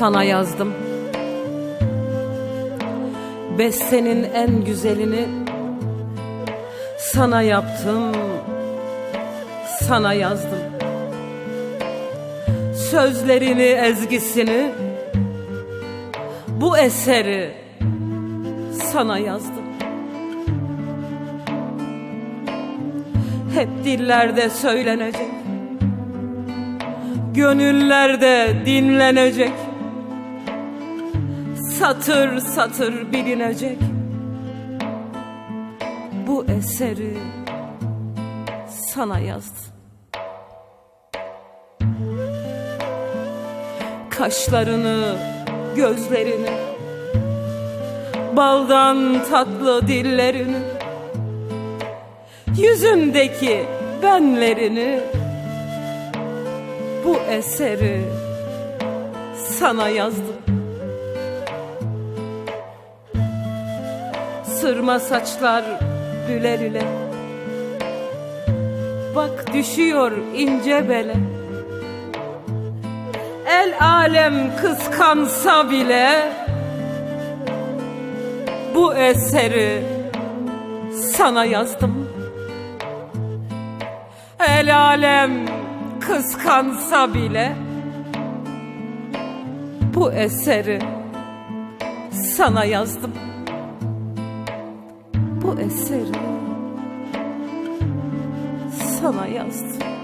sana yazdım. Bestenin en güzelini sana yaptım, sana yazdım. Sözlerini, ezgisini, bu eseri sana yazdım. Hep dillerde söylenecek, gönüllerde dinlenecek, satır satır bilinecek. Bu eseri sana yazdım. Kaşlarını, gözlerini, baldan tatlı dillerini, yüzündeki benlerini, bu eseri sana yazdım. Sırma saçlar lüle lüle, bak düşüyor ince bele. El alem kıskansa bile bu eseri sana yazdım. El alem kıskansa bile bu eseri sana yazdım. Bu eseri sana yazdım.